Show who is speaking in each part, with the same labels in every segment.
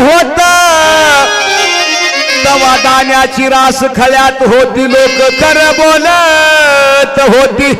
Speaker 1: होत. तवा दाण्याची रास खळ्यात होती लोक कर बोलत होती.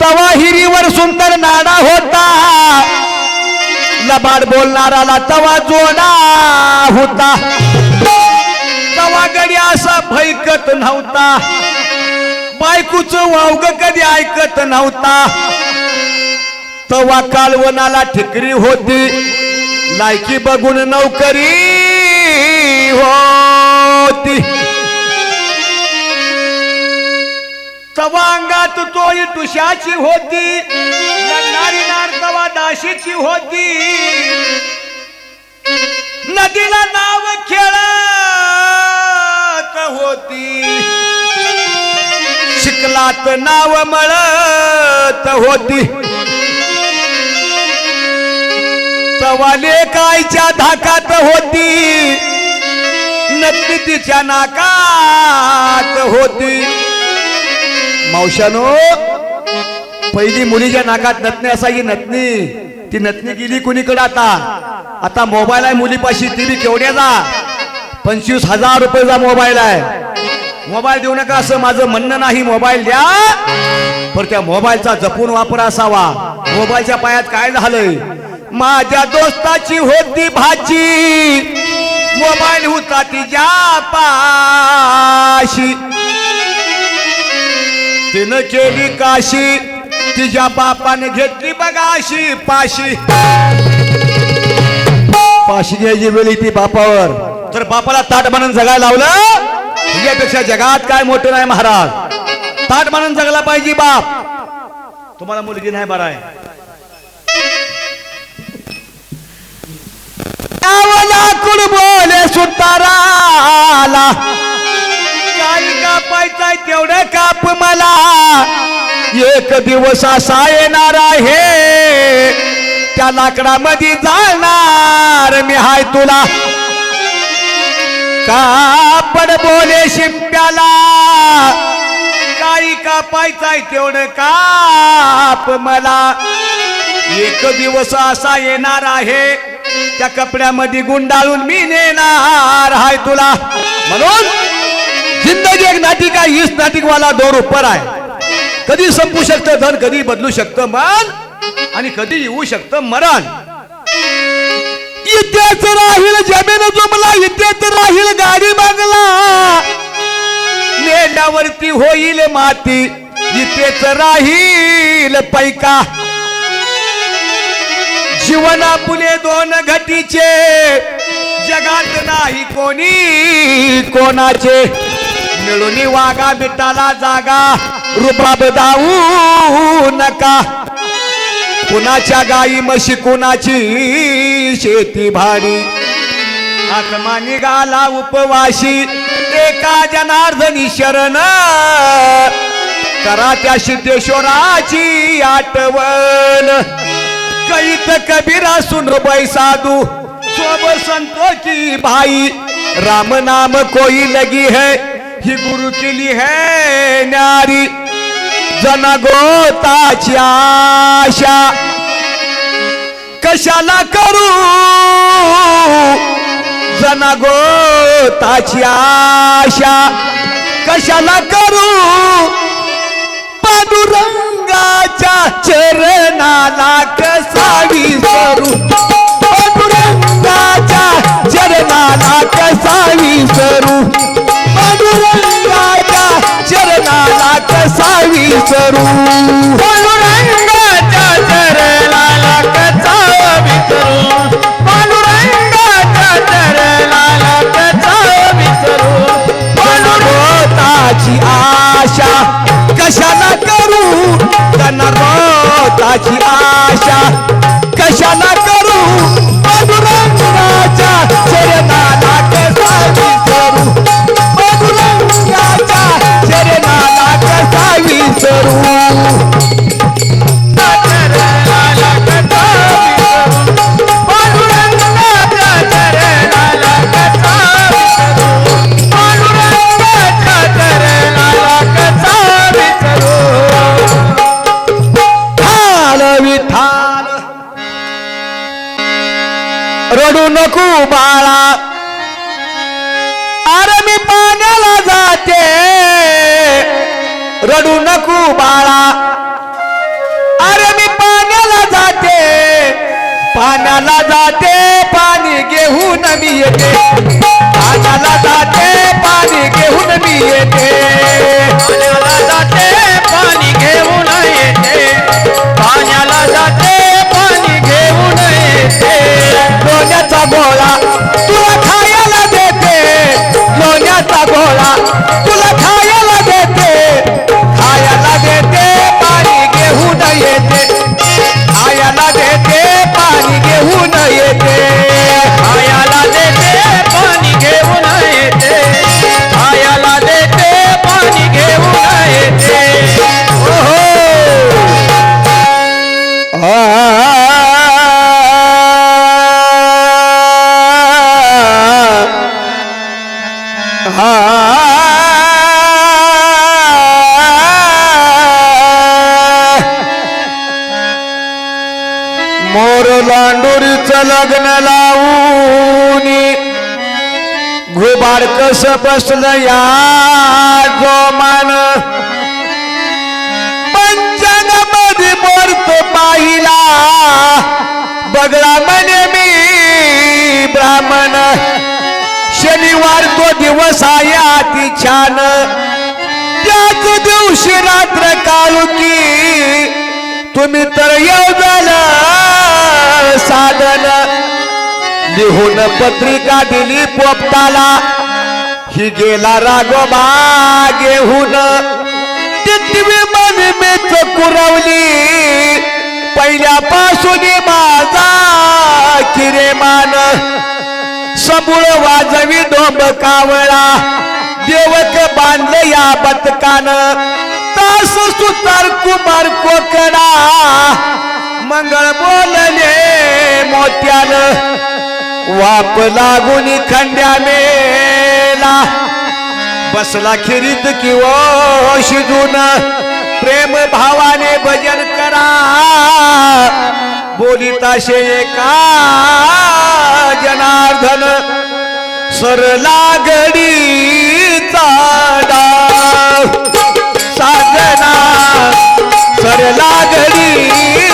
Speaker 1: तवा हिरीवर सुंदर नाडा होता. लबाड बोलणाराला तवा जोडा होता. तवा गडी असा भैकत नव्हता. बायकूच वावग कधी ऐकत नव्हता. तवा कालवनाला ठिकरी होती. लायकी बघून नौकरी होती. तवा अंगात तोळी तुषाची होती. लग्नारी नार तवा दाशीची होती. नदीला नाव खेळत होती. शिकलात नाव मळत होती. तवाले कायच्या धाकात होती. नक्की तिच्या नाकात होती. मावशानो पहिली मुलीच्या नाकात नतनी असायची नतनी ती नतनी गेली कुणीकडे आता? आता मोबाईल आहे मुलीपाशी ती बी केवढ्याचा पंचवीस हजार रुपयेचा मोबाईल आहे. मोबाईल देऊ नका असं माझं म्हणणं नाही मोबाईल द्या. पण त्या मोबाईलचा जपून वापर असावा. मोबाईलच्या पायात काय झालंय? माझ्या दोस्ताची होती भाजी मोबाईल होता तिच्या पाशी. तिनं केली काशी. तिच्या बापाने घेतली बघाशी पाशी. पाशी घ्यायची वेळी ती बापावर. तर बापाला ताट म्हणून जगायला लावलं? यापेक्षा जगात काय मोठं नाही महाराज. ताट म्हणून जगला पाहिजे बाप. तुम्हाला मुलगी नाही बरं आहे. लाकूड बोले सुताराला? काही कापायचाय तेवढं काप मला. एक दिवस असा येणार आहे त्या लाकडामध्ये जाणार मी हाय तुला. कापड बोले शिंप्याला. काही कापायचाय तेवढं काप मला. एक दिवस असा येणार आहे त्या कपड्यामध्ये गुंडाळून मी नेणार. हाय तुला. म्हणून जिंदगी एक नाटिका हीच नाटिकवाला दोर उपर आहे. कधी संपू शकतं धन कधी बदलू शकतं मन आणि कधी येऊ शकतं मरण. इथेच राहील जमीन जुमला इथेच राहील गाडी बांगला. नेण्यावरती होईल माती इथेच राहील पैका. शिवना पुले दोन घटीचे जगात नाही कोणी कोणाचे. मिळून वागा बिटाला जागा. रुबाब दाऊ नका. कुणाच्या गाई म्हशी कुणाची शेती भाडी आत्मा निघाला उपवाशी. एका जनार्दनी शरण. करा त्या सिद्धेश्वराची आठवण. कैत कबीरा सुन बै साधु। सोब संतो की भाई राम नाम कोई लगी है? ही गुरु के लिए है नारी जना गोताची आशा कशाला करू? जना गोताची आशा कशाला करू? पांडुरंगाच्या चरणाला कसावी सरू पांडुरंगाच्या चरणाला कसावी सरू पांडुरंगाच्या चरणाला कसावी सरू येते रडू नको बाळा. अरे मी पाण्याला जाते पाण्याला जाते पाणी घेऊन मी येते. पाण्याला जाते पाणी घेऊन मी येते. घुबाड या बसलं या जोमान पंचांगामध्ये मोरतो पाहिला. बगळा म्हणे मी ब्राह्मण. शनिवार तो दिवस आया ती छान. त्याच दिवशी रात्र काळुकी. तुम्ही तर येऊ झालं साधन. लिहून पत्रिका दिली पोपटाला. ही गेला रागोबा घेऊन मन मी कुरवली. पहिल्यापासून माझा किरेमान समूळ वाजवी डोंब कावळा. देवक बांधलं या बतकान. तास सुतार कुमार कोकडा मंगळ बोलले मोत्यान. वाप लागून खंड्या मेला बसला खिरीत किंवा शिजून. प्रेम भावाने भजन करा. बोलिताशे एका जनार्दन सरला गडीचा डाव. साधना सरला
Speaker 2: गडी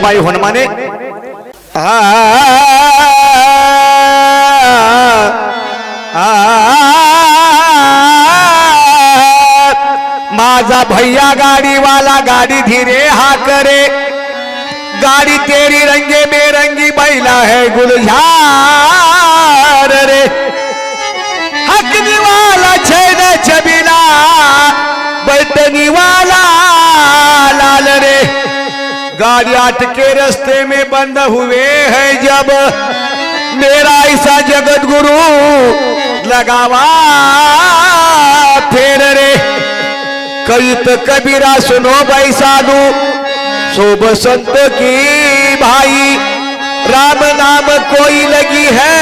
Speaker 1: किसाबाई हनुमाने माझा भैया गाडीवाला गाडी धीरे हा करे गाड़ी तेरी रंगे बेरंगी बैला है गुलझा गाड़ी के रस्ते में बंद हुए हैं जब मेरा ऐसा जगत गुरु लगावा फेर रे। कवित कबीरा सुनो भाई साधु, शोभ संत की भाई, राम नाम कोई लगी है?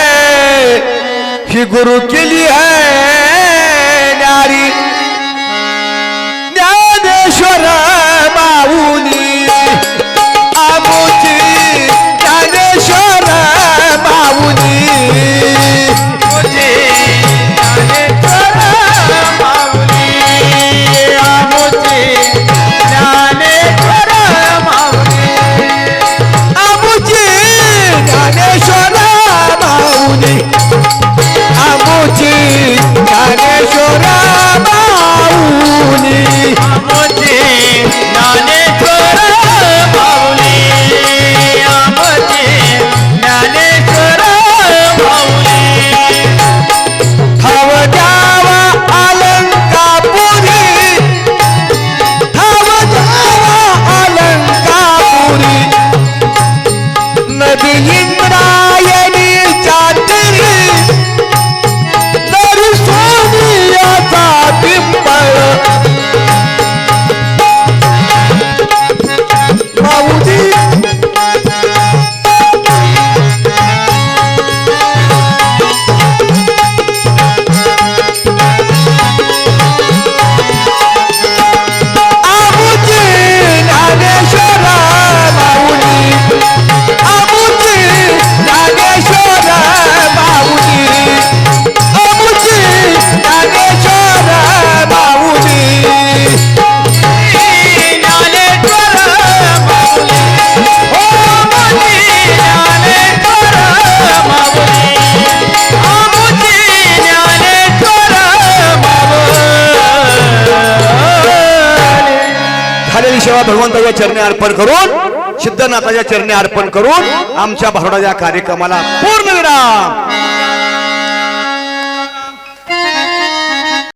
Speaker 1: ही गुरु के लिए है नारी ज्ञानेश्वर माऊली bonito. बाबा भगवंताच्या चरणी अर्पण करून सिद्धनाथाच्या चरणी अर्पण करून आमच्या भरोडाच्या कार्यक्रमाला पूर्ण विराम.